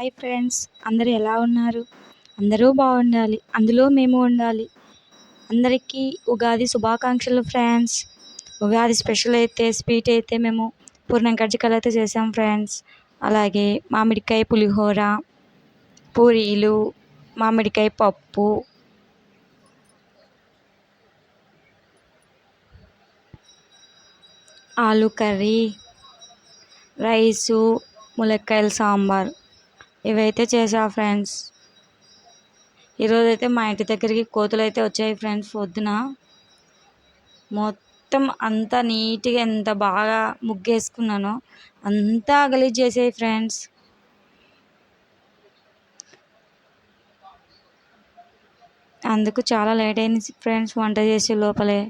Hi friends అందరూ ఎలా ఉన్నారు? అందరూ బాగుండాలి అందులో మేము ఉండాలి. అందరికీ ఉగాది శుభాకాంక్షలు ఫ్రెండ్స్. ఉగాది స్పెషల్ అయితే స్వీట్ అయితే మేము పూర్ణం కజ్జికాయలు అయితే చేసాం ఫ్రెండ్స్. అలాగే మామిడికాయ పులిహోర పూరీలు మామిడికాయ పప్పు. ఆలు కర్రీ రైసు ములక్కాయల సాంబార్. ఇవైతే చేసా ఫ్రెండ్స్. ఈరోజైతే మా ఇంటి దగ్గరికి కోతులు అయితే వచ్చాయి ఫ్రెండ్స్ పొద్దున. మొత్తం అంతా నీట్గా ఎంత బాగా ముగ్గేసుకున్నానో అంతా గలీజ్ చేసాయి ఫ్రెండ్స్. అందుకు చాలా లేట్ అయింది ఫ్రెండ్స్ వంట చేసే లోపలే.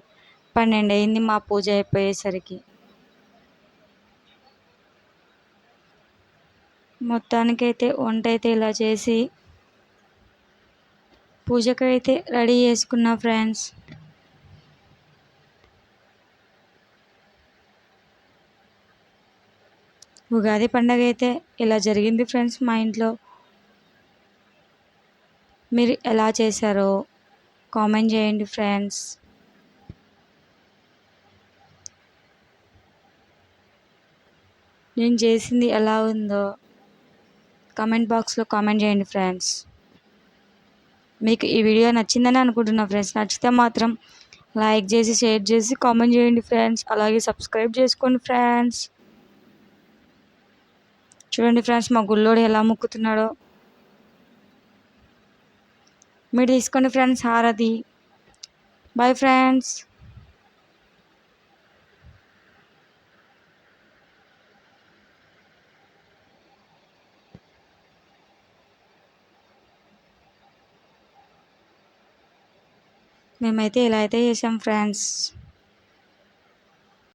పన్నెండు అయింది మా పూజ అయిపోయేసరికి. మొత్తానికైతే వంట అయితే ఇలా చేసి పూజకైతే రెడీ చేసుకున్నా ఫ్రెండ్స్. ఉగాది పండగ అయితే ఇలా జరిగింది ఫ్రెండ్స్ మా ఇంట్లో. మీరు ఎలా చేశారో కామెంట్ చేయండి ఫ్రెండ్స్. నేను చేసింది ఎలా ఉందో కామెంట్ బాక్స్లో కామెంట్ చేయండి ఫ్రెండ్స్. మీకు ఈ వీడియో నచ్చిందని అనుకుంటున్నా ఫ్రెండ్స్. నచ్చితే మాత్రం లైక్ చేసి షేర్ చేసి కామెంట్ చేయండి ఫ్రెండ్స్. అలాగే సబ్స్క్రైబ్ చేసుకోండి ఫ్రెండ్స్. చూడండి ఫ్రెండ్స్ మా గుళ్ళోడు ఎలా మొక్కుతున్నాడో. మీరు తీసుకోండి ఫ్రెండ్స్ హారతి. Bye friends. మేమైతే ఇలా అయితే చేసాం ఫ్రెండ్స్.